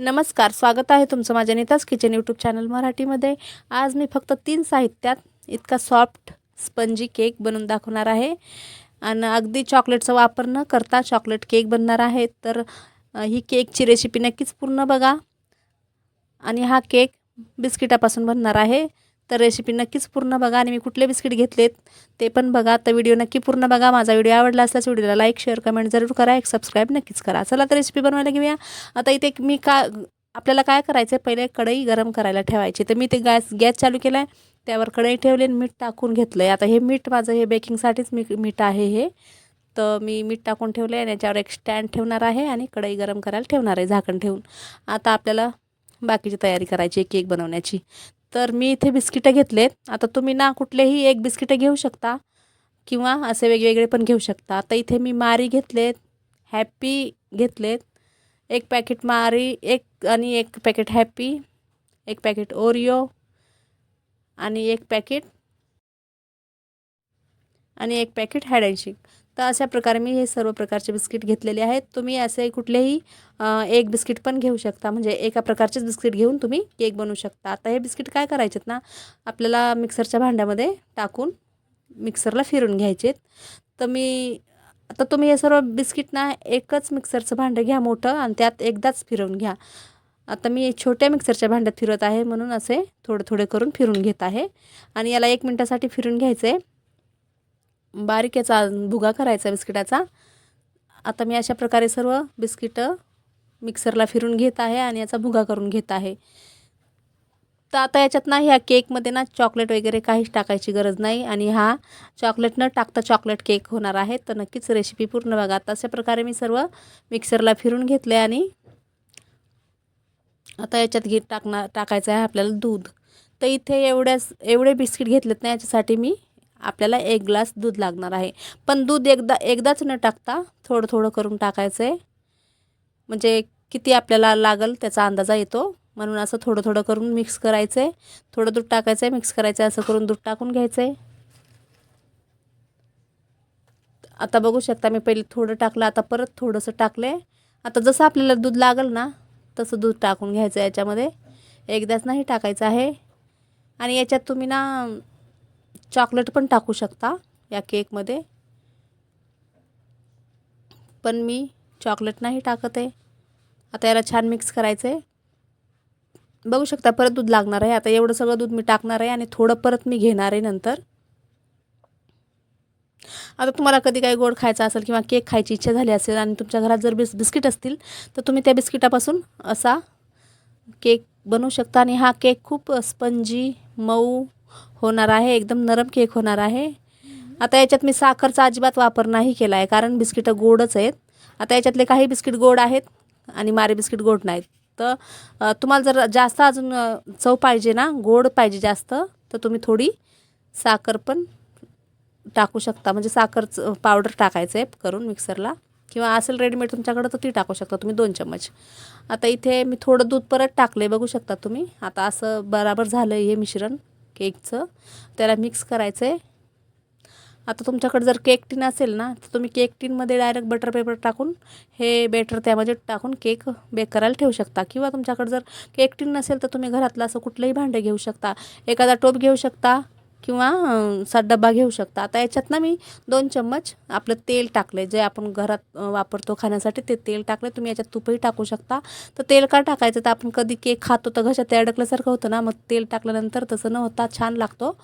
नमस्कार स्वागत आहे तुमचं माझ्या नेताच किचन यूट्यूब चॅनल मराठीमध्ये. आज मी फक्त तीन साहित्यात इतका सॉफ्ट स्पंजी केक बनवून दाखवणार आहे. आणि अगदी चॉकलेटचा वापर न करता चॉकलेट केक बनणार आहे. तर ही केकची रेसिपी नक्कीच पूर्ण बघा. आणि हा केक बिस्किटापासून बनणार आहे. तर रेसिपी नक्कीच पूर्ण बघा आणि मी कुठले बिस्किट घेतलेत ते पण बघा. तर व्हिडिओ नक्की पूर्ण बघा. माझा व्हिडिओ आवडला असल्यास व्हिडिओला लाईक शेअर कमेंट जरूर करा. एक सबस्क्राईब नक्कीच करा. चला तर रेसिपी बनवायला घेऊया. आता इथे मी का आपल्याला काय करायचं आहे पहिले कढई गरम करायला ठेवायची. तर मी ते गॅस गॅस चालू केला आहे त्यावर कढई ठेवली आणि मीठ टाकून घेतलं आहे आता हे मीठ माझं हे बेकिंगसाठीच मी मीठ आहे हे. तर मी मीठ टाकून ठेवलं आहे आणि याच्यावर एक स्टँड ठेवणार आहे आणि कढई गरम करायला ठेवणार आहे झाकण ठेवून. आता आपल्याला बाकीची तयारी करायची एक केक बनवण्याची. तर मी इथे बिस्किटं घेतलेत. आता तुम्ही ना कुठलेही एक बिस्किटं घेऊ शकता किंवा असे वेगवेगळे पण घेऊ शकता. आता इथे मी मारी घेतलेत हॅपी घेतलेत. एक पॅकेट मारी एक आणि एक पॅकेट हॅपी एक पॅकेट ओरिओ आणि एक पॅकेट आणि एक पॅकेट हॅड अँड शेक. तर अशा प्रकारे मी हे सर्व प्रकारचे बिस्किट घेतलेले आहेत. तुम्ही असे कुठलेही एक बिस्किट पण घेऊ शकता. म्हणजे एका प्रकारचेच बिस्किट घेऊन तुम्ही केक बनवू शकता. आता हे बिस्किट काय करायचेत ना आपल्याला मिक्सरच्या भांड्यामध्ये टाकून मिक्सरला फिरून घ्यायचेत. तर मी आता तुम्ही हे सर्व बिस्किट ना एकच मिक्सरचं भांडं घ्या मोठं आणि त्यात एकदाच फिरवून घ्या. आता मी छोट्या मिक्सरच्या भांड्यात फिरवत आहे म्हणून असे थोडे थोडे करून फिरून घेत आहे. आणि याला एक मिनटासाठी फिरून घ्यायचं आहे बारीक याचा भुगा करायचा बिस्किटाचा. आता मी अशा प्रकारे सर्व बिस्किटं मिक्सरला फिरून घेत आहे आणि याचा भुगा करून घेत आहे. तर आता याच्यात ना ह्या केकमध्ये ना चॉकलेट वगैरे काहीच टाकायची गरज नाही आणि हा चॉकलेट न टाकता चॉकलेट केक होणार आहे. तर नक्कीच रेसिपी पूर्ण बघा. आता अशा प्रकारे मी सर्व मिक्सरला फिरून घेतले आणि आता याच्यात घे टाकणार टाकायचं आहे आपल्याला दूध. तर इथे एवढ्याच एवढे बिस्किट घेतलेत ना याच्यासाठी मी आपल्याला एक ग्लास दूध लागणार आहे. पण दूध एकदा एकदाच न टाकता थोडं थोडं करून टाकायचं आहे म्हणजे किती आपल्याला लागल त्याचा अंदाजा येतो. म्हणून असं थोडं थोडं करून मिक्स करायचं आहे थोडं दूध टाकायचं आहे मिक्स करायचं आहे असं करून दूध टाकून घ्यायचं आहे आता बघू शकता मी पहिले थोडं टाकलं आता परत थोडंसं टाकलं आहे आता जसं आपल्याला दूध लागल ना तसं दूध टाकून घ्यायचं आहे याच्यामध्ये. एकदाच नाही टाकायचं आहे. आणि याच्यात तुम्ही ना चॉकलेट पण टाकू शकता या केकमध्ये पण मी चॉकलेट नाही टाकत आहे. आता याला छान मिक्स करायचं आहे बघू शकता परत दूध लागणार आहे. आता एवढं सगळं दूध मी टाकणार आहे आणि थोडं परत मी घेणार आहे नंतर. आता तुम्हाला कधी काही गोड खायचा असेल किंवा केक खायची इच्छा झाली असेल आणि तुमच्या घरात जर बिस बिस्किट असतील तर तुम्ही त्या बिस्किटापासून असा केक बनवू शकता. आणि हा केक खूप स्पंजी मऊ होणार आहे एकदम नरम केक होणार आहे. आता याच्यात मी साखरचा अजिबात वापर नाही केला आहे कारण बिस्किटं गोडच आहेत. आता याच्यातले काही बिस्किट गोड आहेत आणि मारे बिस्किट गोड नाहीत. तर तुम्हाला जर जास्त अजून चव पाहिजे ना गोड पाहिजे जास्त तर तुम्ही थोडी साखर पण टाकू शकता. म्हणजे साखरचं पावडर टाकायचं आहे करून मिक्सरला. किंवा असेल रेडीमेड तुमच्याकडं तर ती टाकू शकता तुम्ही दोन चम्मच. आता इथे मी थोडं दूध परत टाकलं आहे बघू शकता तुम्ही. आता असं बराबर झालं आहे हे मिश्रण. केकचं. त्याला मिक्स करायचं आहे आता तुमच्याकडे जर केक टीन असेल ना तर तुम्ही केक टीनमध्ये डायरेक्ट बटर पेपर टाकून हे बेटर त्यामध्ये टाकून केक बेक करायला ठेवू शकता. किंवा तुमच्याकडे जर केक टीन नसेल तर तुम्ही घरातलं असं कुठलंही भांडं घेऊ शकता. एखादा टोप घेऊ शकता. किंवा सात डब्बा घेऊ शकता. आता याच्यात ना मी दोन चम्मच आपलं तेल टाकले जे आपण घरात वापरतो खाण्यासाठी ते तेल टाकले तुम्ही याच्यात तुपही टाकू शकता. तर तेल का टाकायचं? तर आपण कधी केक खातो तर घशात ते अडकल्यासारखं होतं ना. मग तेल टाकल्यानंतर तसं न होता छान लागतो.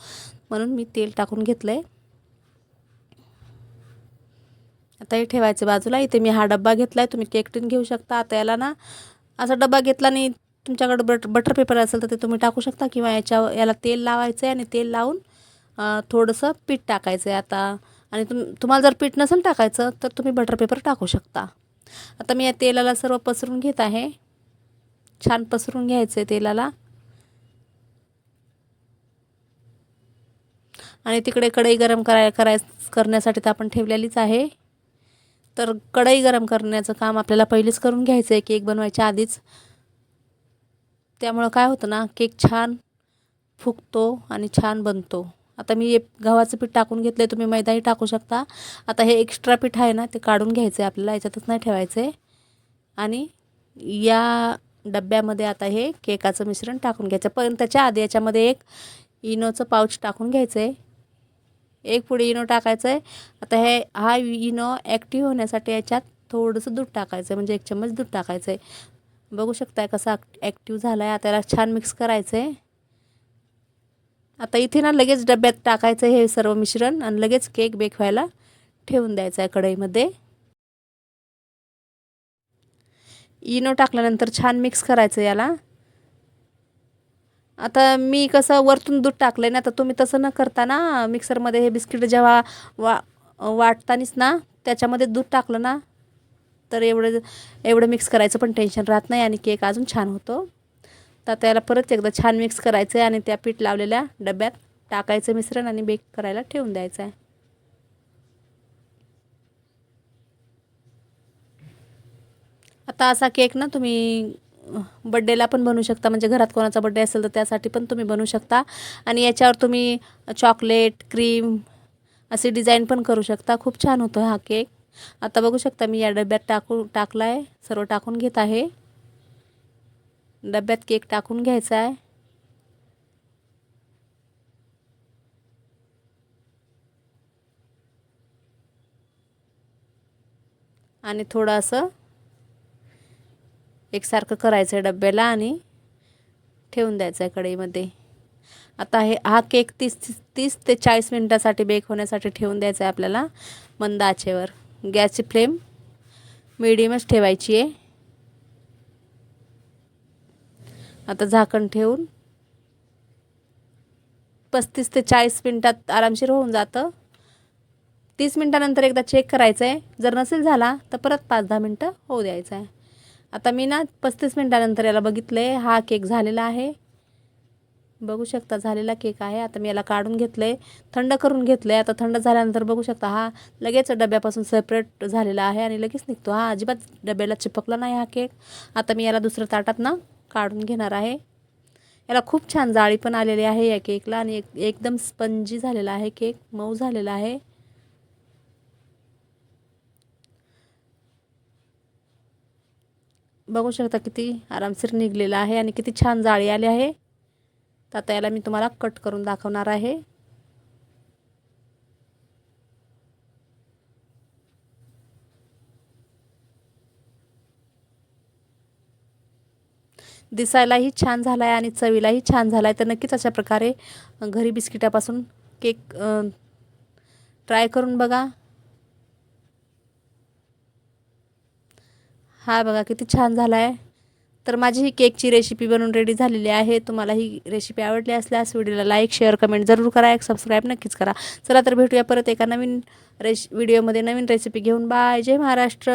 म्हणून मी तेल टाकून घेतलं आहे आता हे ठेवायचं बाजूला. इथे मी हा डब्बा घेतला आहे तुम्ही केक टीन घेऊ शकता. आता याला ना असा डब्बा घेतला आणि तुमच्याकडे बट बटर पेपर असेल तर ते तुम्ही टाकू शकता किंवा याच्या याला तेल लावायचं आहे आणि तेल लावून थोडंसं पीठ टाकायचं आहे आता. आणि तुम तुम्हाला जर पीठ नसेल टाकायचं तर तुम्ही बटर पेपर टाकू शकता. आता मी या तेलाला सर्व पसरून घेत आहे. छान पसरून घ्यायचं आहे तेलाला. आणि तिकडे कढई गरम कराय कराय करण्यासाठी तर आपण ठेवलेलीच आहे. तर कढई गरम करण्याचं काम आपल्याला पहिलेच करून घ्यायचं आहे केक बनवायच्या आधीच. त्यामुळं काय होतं ना केक छान फुगतो आणि छान बनतो. आता मी हे गव्हाचं पीठ टाकून घेतलं आहे तुम्ही मैदाही टाकू शकता. आता हे एक्स्ट्रा पीठ आहे ना ते काढून घ्यायचं आहे आपल्याला याच्यातच नाही ठेवायचं आहे आणि या डब्यामध्ये आता हे केकाचं मिश्रण टाकून घ्यायचं. पण त्याच्या आधी याच्यामध्ये एक इनोचं पाऊच टाकून घ्यायचं आहे एक पुढे इनो टाकायचं आहे आता हे हा इनो ॲक्टिव्ह होण्यासाठी याच्यात थोडंसं दूध टाकायचं आहे म्हणजे एक चम्मच दूध टाकायचं आहे बघू शकताय कसा ॲक्टिव्ह झाला आहे आता याला छान मिक्स करायचं आहे आता इथे ना लगेच डब्यात टाकायचं हे सर्व मिश्रण आणि लगेच केक बेक व्हायला ठेवून द्यायचा आहे कढईमध्ये. इनो टाकल्यानंतर छान मिक्स करायचं याला. आता मी कसं वरतून दूध टाकलं आहे ना तर तुम्ही तसं न करता ना मिक्सरमध्ये हे बिस्किट जेव्हा वा वाटतानीच ना त्याच्यामध्ये दूध टाकलं ना तर एवढं एवढं मिक्स करायचं पण टेन्शन राहत नाही आणि केक अजून छान होतो. तर त्याला परत एकदा छान मिक्स करायचं आहे आणि त्या पीठ लावलेल्या डब्यात टाकायचं मिश्रण आणि बेक करायला ठेवून द्यायचं आहे आता असा केक ना तुम्ही बड्डेला पण बनवू शकता. म्हणजे घरात कोणाचा बड्डे असेल तर त्यासाठी पण तुम्ही बनवू शकता. आणि याच्यावर तुम्ही चॉकलेट क्रीम असे डिझाईन पण करू शकता. खूप छान होतो हा केक आता बघू शकता मी या डब्यात टाकून टाकला आहे सर्व टाकून घेत आहे. डब्यात केक टाकून घ्यायचा आहे. आणि थोडं असं एकसारखं करायचं आहे डब्याला आणि ठेवून द्यायचं आहे कढईमध्ये. आता हे हा केक तीस तीस ते चाळीस मिनटासाठी बेक होण्यासाठी ठेवून द्यायचा आहे आपल्याला मंद आचेवर. गॅसची फ्लेम मिडियमच ठेवायची आहे. आता झाकण ठेवून पस्तीस ते चाळीस मिनटात आरामशीर होऊन जातं. तीस मिनटानंतर एकदा चेक करायचं आहे जर नसेल झाला तर परत पाच दहा मिनटं होऊ द्यायचं आहे आता मी ना पस्तीस मिनटानंतर याला बघितलं आहे हा केक झालेला आहे. बघू शकता झालेला केक आहे. आता मी याला काढून घेतलं आहे थंड करून घेतलं आहे आता थंड झाल्यानंतर बघू शकता हा लगेच डब्यापासून सेपरेट झालेला आहे आणि लगेच निघतो. हा अजिबात डब्याला चिपकला नाही हा केक. आता मी याला दुसऱ्या ताटात ना काढून घेणार आहे. याला खूप छान जाळी पण आलेली आहे या केकला आणि एक एकदम स्पंजी झालेला आहे केक मऊ झालेला आहे. बघू शकता किती आरामशीर निघलेला आहे आणि किती छान जाळी आली आहे. आता याला मी तुम्हाला कट करून दाखवणार आहे. दिसायलाही छान झाला आहे आणि चवीलाही छान झाला आहे तर नक्कीच अशा प्रकारे घरी बिस्किटापासून केक ट्राय करून बघा. हा बघा किती छान झाला आहे तर माझी ही केकची रेसिपी बनवून रेडी झालेली आहे. तुम्हाला ही रेसिपी आवडली असल्यास व्हिडिओला लाईक शेअर कमेंट जरूर करा. एक सबस्क्राईब नक्कीच करा. चला तर भेटूया परत एका नवीन रेश व्हिडिओमध्ये नवीन रेसिपी घेऊन. बाय जय महाराष्ट्र.